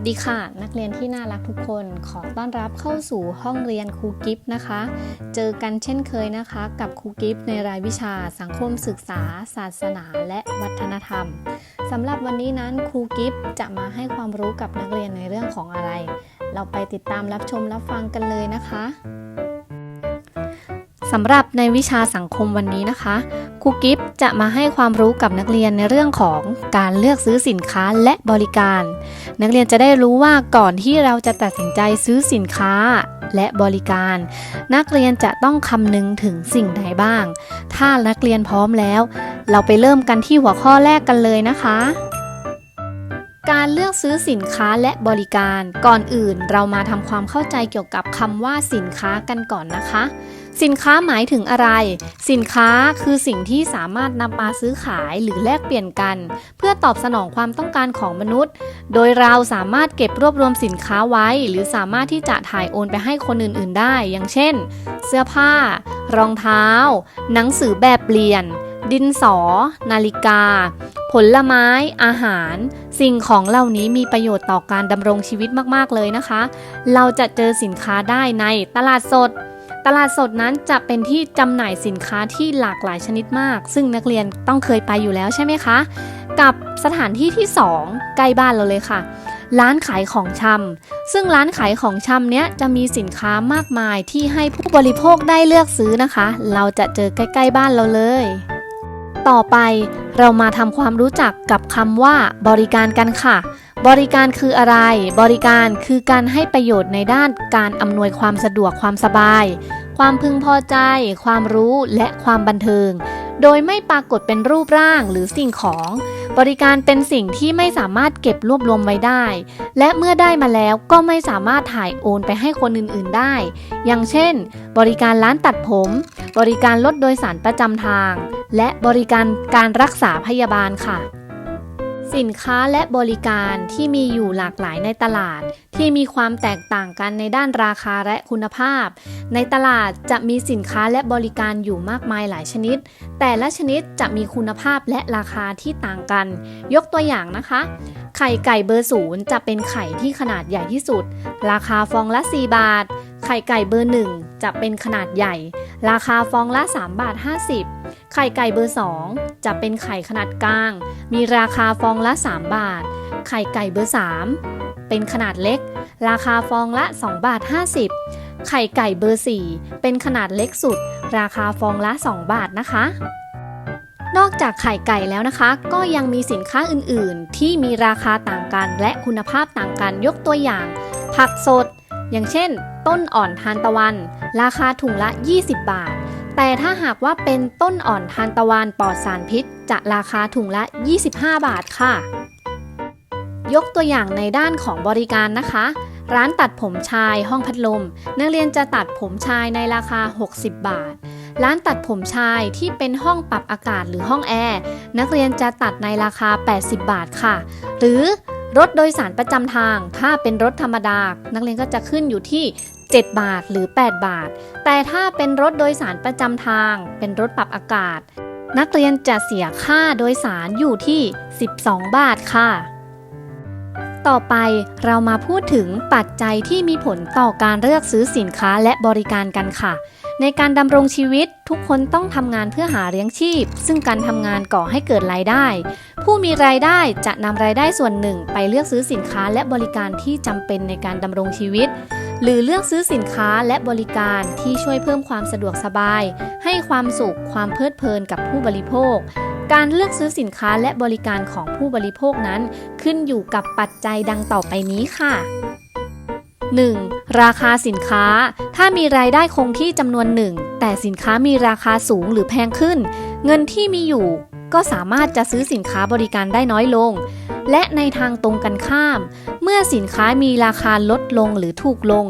วัสดีค่ะ นักเรียนที่น่ารักทุกคนขอต้อนรับเข้าสู่ห้องเรียนครูกิฟต์นะคะ เจอกันเช่นเคยนะคะ กับครูกิฟต์ในรายวิชา สังคมศึกษา ศาสนา และวัฒนธรรมสำหรับวันนี้นั้นครูกิฟต์จะมาให้ความรู้กับนักเรียนในเรื่องของอะไร เราไปติดตามรับชมรับฟังกันเลยนะคะ สำหรับในวิชาสังคมวันนี้นะคะครูกิฟต์จะมาให้ความรู้กับนักเรียนในเรื่องของการเลือกซื้อสินค้าและบริการ นักเรียนจะได้รู้ว่าก่อนที่เราจะตัดสินใจซื้อสินค้าและบริการ นักเรียนจะต้องคำนึงถึงสิ่งใดบ้าง ถ้านักเรียนพร้อมแล้ว เราไปเริ่มกันที่หัวข้อแรกกันเลยนะคะการเลือกซื้อสินค้าและบริการ ก่อนอื่นเรามาทำความเข้าใจเกี่ยวกับคำว่าสินค้ากันก่อนนะคะ สินค้าหมายถึงอะไร สินค้าคือสิ่งที่สามารถนำมาซื้อขายหรือแลกเปลี่ยนกัน เพื่อตอบสนองความต้องการของมนุษย์ โดยเราสามารถเก็บรวบรวมสินค้าไว้ หรือสามารถที่จะถ่ายโอนไปให้คนอื่น ๆ ได้ อย่างเช่น เสื้อผ้า รองเท้า หนังสือแบบเปลี่ยน ดินสอ นาฬิกา ผลไม้ อาหาร สิ่งของเหล่านี้มีประโยชน์ต่อการดำรงชีวิตมาก ๆ เลยนะคะ เราจะเจอสินค้าได้ในตลาดสด ตลาดสดนั้นจะเป็นที่จำหน่ายสินค้าที่หลากหลายชนิดมาก ซึ่งนักเรียนต้องเคยไปอยู่แล้วใช่ไหมคะ กับสถานที่ที่ 2 ใกล้บ้านเราเลยค่ะ ร้านขายของชำซึ่งร้านขายของชำเนี้ยจะมีสินค้ามากมายที่ให้ผู้บริโภคได้เลือกซื้อนะคะ เราจะเจอใกล้ ๆ บ้านเราเลย ต่อไปเรามาทำความรู้จักกับคำว่า บริการกันค่ะบริการคืออะไร บริการคือการให้ประโยชน์ในด้านการอำนวยความสะดวกความสบาย ความพึงพอใจ ความรู้และความบันเทิง โดยไม่ปรากฏเป็นรูปร่างหรือสิ่งของ บริการเป็นสิ่งที่ไม่สามารถเก็บรวบรวมไว้ได้ และเมื่อได้มาแล้วก็ไม่สามารถถ่ายโอนไปให้คนอื่นๆได้ อย่างเช่น บริการร้านตัดผม บริการรถโดยสารประจำทาง และบริการการรักษาพยาบาลค่ะ สินค้าและบริการที่มีอยู่หลากหลายในตลาด ที่มีความแตกต่างกันในด้านราคาและคุณภาพ ในตลาดจะมีสินค้าและบริการอยู่มากมายหลายชนิด แต่ละชนิดจะมีคุณภาพและราคาที่ต่างกัน ยกตัวอย่างนะคะ ไข่ไก่เบอร์ศูนย์จะเป็นไข่ที่ขนาดใหญ่ที่สุด ราคาฟองละ 4 บาท ไข่ไก่เบอร์หนึ่งจะเป็นขนาดใหญ่ ราคาฟองละ 3 บาท 50 ไข่ไก่เบอร์ 2 จะเป็นไข่ขนาดกลาง มีราคาฟองละ 3 บาท ไข่ไก่เบอร์ 3 เป็นขนาดเล็ก ราคาฟองละ 2 บาท 50 ไข่ไก่เบอร์ 4 เป็นขนาดเล็กสุด ราคาฟองละ 2 บาทนะคะนอกจากไข่ไก่แล้วนะคะ ก็ยังมีสินค้าอื่นๆ ที่มีราคาต่างกันและคุณภาพต่างกันยกตัวอย่าง ผักสด อย่างเช่น ต้นอ่อนทานตะวัน ราคาถุงละ 20 บาท แต่ถ้าหากว่าเป็นต้นอ่อนทานตะวันปลอดสารพิษ จะราคาถุงละ 25 บาทค่ะ ยกตัวอย่างในด้านของบริการนะคะ ร้านตัดผมชายห้องพัดลม นักเรียนจะตัดผมชายในราคา 60 บาทร้านตัดผมชายที่เป็นห้องปรับอากาศหรือห้องแอร์นักเรียนจะตัดในราคา 80 บาทค่ะ หรือ รถโดยสารประจำทาง ถ้าเป็นรถธรรมดา นักเรียนก็จะขึ้นอยู่ที่ 7 บาทหรือ 8 บาท แต่ถ้าเป็นรถโดยสารประจำทาง เป็นรถปรับอากาศ นักเรียนจะเสียค่าโดยสารอยู่ที่ 12 บาทค่ะ ต่อไปเรามาพูดถึงปัจจัยที่มีผลต่อการเลือกซื้อสินค้าและบริการกันค่ะ ในการดำรงชีวิตทุกคนต้องทำงานเพื่อหาเลี้ยงชีพ ซึ่งการทำงานก่อให้เกิดรายได้ ผู้มีรายได้จะนำรายได้ส่วนหนึ่ง ไปเลือกซื้อสินค้าและบริการที่จำเป็นในการดำรงชีวิต หรือเลือกซื้อสินค้าและบริการที่ช่วยเพิ่มความสะดวกสบาย ให้ความสุขความเพลิดเพลินกับผู้บริโภค การเลือกซื้อสินค้าและบริการของผู้บริโภคนั้น ขึ้นอยู่กับปัจจัยดังต่อไปนี้ค่ะ 1. ราคาสินค้า ถ้ามีรายได้คงที่จำนวนหนึ่ง แต่สินค้ามีราคาสูงหรือแพงขึ้น เงินที่มีอยู่ ก็สามารถจะซื้อสินค้าบริการได้น้อยลง และในทางตรงกันข้าม เมื่อสินค้ามีราคาลดลงหรือถูกลง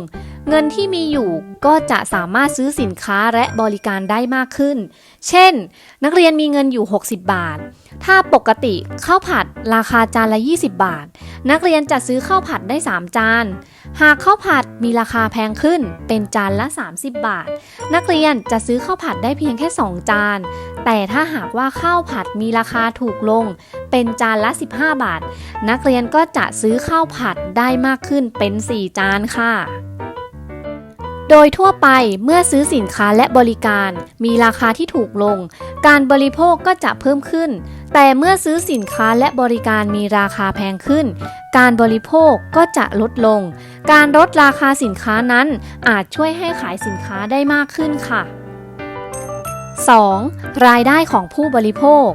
เงินที่มีอยู่ก็จะสามารถซื้อสินค้าและบริการได้มากขึ้น เช่น นักเรียนมีเงินอยู่ 60 บาท ถ้าปกติข้าวผัดราคาจานละ 20 บาท นักเรียนจะซื้อข้าวผัดได้ 3 จาน หากข้าวผัดมีราคาแพงขึ้นเป็นจานละ 30 บาท นักเรียนจะซื้อข้าวผัดได้เพียงแค่ 2 จาน แต่ถ้าหากว่าข้าวผัดมีราคาถูกลง เป็นจานละ 15 บาท นักเรียนก็จะซื้อข้าวผัดได้มากขึ้นเป็น 4 จานค่ะ โดยทั่วไปเมื่อซื้อสินค้าและบริการ มีราคาที่ถูกลง การบริโภคก็จะเพิ่มขึ้น แต่เมื่อซื้อสินค้าและบริการมีราคาแพงขึ้น การบริโภคก็จะลดลง การลดราคาสินค้านั้นอาจช่วยให้ขายสินค้าได้มากขึ้นค่ะ 2. รายได้ของผู้บริโภค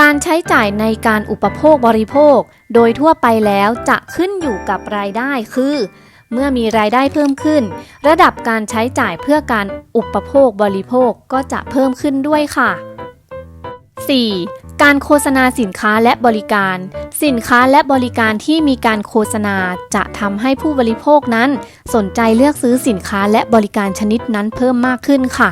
การใช้จ่ายในการอุปโภคบริโภค โดยทั่วไปแล้วจะขึ้นอยู่กับรายได้คือ เมื่อมีรายได้เพิ่มขึ้น ระดับการใช้จ่ายเพื่อการอุปโภคบริโภคก็จะเพิ่มขึ้นด้วยค่ะ 4. การโฆษณาสินค้าและบริการ สินค้าและบริการที่มีการโฆษณาจะทำให้ผู้บริโภคนั้น สนใจเลือกซื้อสินค้าและบริการชนิดนั้นเพิ่มมากขึ้นค่ะ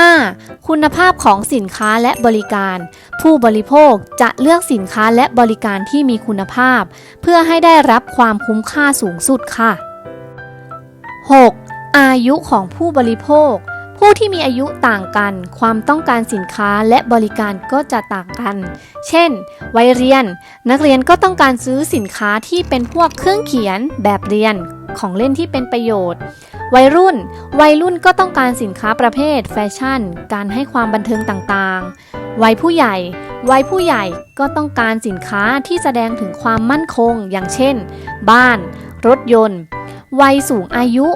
5. คุณภาพของสินค้าและบริการ ผู้บริโภคจะเลือกสินค้าและบริการที่มีคุณภาพ เพื่อให้ได้รับความคุ้มค่าสูงสุดค่ะ 6. อายุของผู้บริโภค ผู้ที่มีอายุต่างกัน ความต้องการสินค้าและบริการก็จะต่างกัน เช่น วัยเรียน นักเรียนก็ต้องการซื้อสินค้าที่เป็นพวกเครื่องเขียน แบบเรียน ของเล่นที่เป็นประโยชน์ วัยรุ่น วัยรุ่นก็ต้องการสินค้าประเภท แฟชั่น การให้ความบันเทิงต่างๆ วัยผู้ใหญ่ วัยผู้ใหญ่ก็ต้องการสินค้าที่แสดงถึงความมั่นคง อย่างเช่น บ้าน รถยนต์ วัยสูงอายุ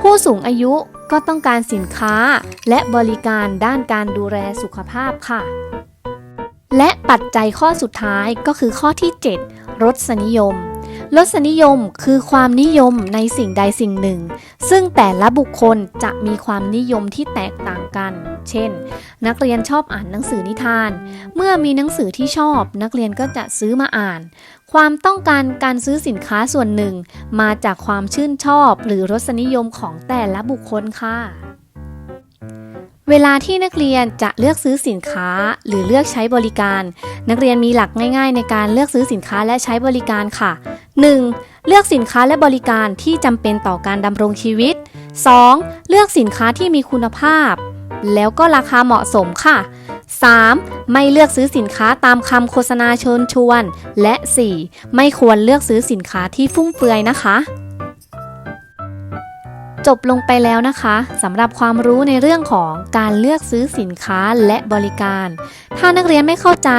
ผู้สูงอายุก็ต้องการสินค้าและบริการด้านการดูแลสุขภาพค่ะ และปัจจัยข้อสุดท้ายก็คือข้อที่ 7 รสนิยม รสนิยมคือความนิยมในสิ่งใดสิ่งหนึ่ง ซึ่งแต่ละบุคคลจะมีความนิยมที่แตกต่างกัน เช่น นักเรียนชอบอ่านหนังสือนิทาน เมื่อมีหนังสือที่ชอบ นักเรียนก็จะซื้อมาอ่าน ความต้องการการซื้อสินค้าส่วนหนึ่ง มาจากความชื่นชอบ หรือรสนิยมของแต่ละบุคคลค่ะเวลาที่นักเรียนจะเลือกซื้อสินค้าหรือเลือกใช้บริการ นักเรียนมีหลักง่าย ๆ ในการเลือกซื้อสินค้าและใช้บริการค่ะ 1. เลือกสินค้าและบริการที่จำเป็นต่อการดำรงชีวิต 2. เลือกสินค้าที่มีคุณภาพ แล้วก็ราคาเหมาะสมค่ะ 3. ไม่เลือกซื้อสินค้าตามคำโฆษณาเชิญชวน และ 4. ไม่ควรเลือกซื้อสินค้าที่ฟุ่มเฟือยนะคะ จบลงไปแล้วนะคะสำหรับความรู้ในเรื่องของการเลือกซื้อสินค้าและบริการ ถ้านักเรียนไม่เข้าใจ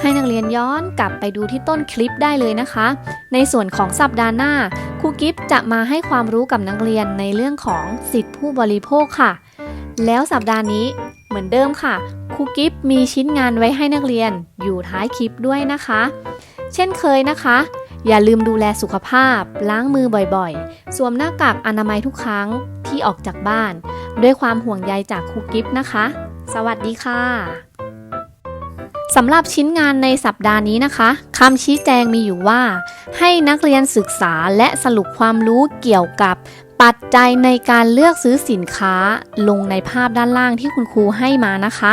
ให้นักเรียนย้อนกลับไปดูที่ต้นคลิปได้เลยนะคะ ในส่วนของสัปดาห์หน้าครูกิฟจะมาให้ความรู้กับนักเรียนในเรื่องของสิทธิผู้บริโภคค่ะ แล้วสัปดาห์นี้เหมือนเดิมค่ะครูกิฟมีชิ้นงานไว้ให้นักเรียนอยู่ท้ายคลิปด้วยนะคะ เช่นเคยนะคะ อย่าลืมดูแลสุขภาพ ล้างมือบ่อยๆ สวมหน้ากากอนามัยทุกครั้งที่ออกจากบ้าน ด้วยความห่วงใยจากครูกิฟนะคะ สวัสดีค่ะสำหรับชิ้นงานในสัปดาห์นี้นะคะคำชี้แจงมีอยู่ว่า ให้นักเรียนศึกษาและสรุปความรู้เกี่ยวกับ ปัจจัยในการเลือกซื้อสินค้าลงในภาพด้านล่างที่คุณครูให้มานะคะ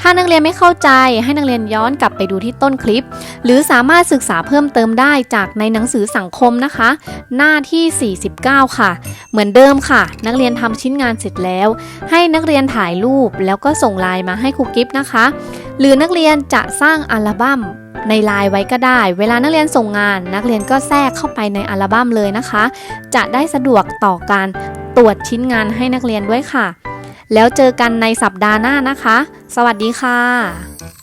ถ้านักเรียนไม่เข้าใจให้นักเรียนย้อนกลับไปดูที่ต้นคลิป หรือสามารถศึกษาเพิ่มเติมได้จากในหนังสือสังคมนะคะ หน้าที่ 49 ค่ะ เหมือนเดิมค่ะ นักเรียนทำชิ้นงานเสร็จแล้ว ให้นักเรียนถ่ายรูปแล้วก็ส่งไลน์มาให้ครูกิฟนะคะ หรือนักเรียนจะสร้างอัลบั้มในไลน์ไว้ก็ได้ เวลานักเรียนส่งงาน นักเรียนก็แทรกเข้าไปในอัลบั้มเลยนะคะ จะได้สะดวกต่อการตรวจชิ้นงานให้นักเรียนด้วยค่ะ แล้วเจอกันในสัปดาห์หน้านะคะ สวัสดีค่ะ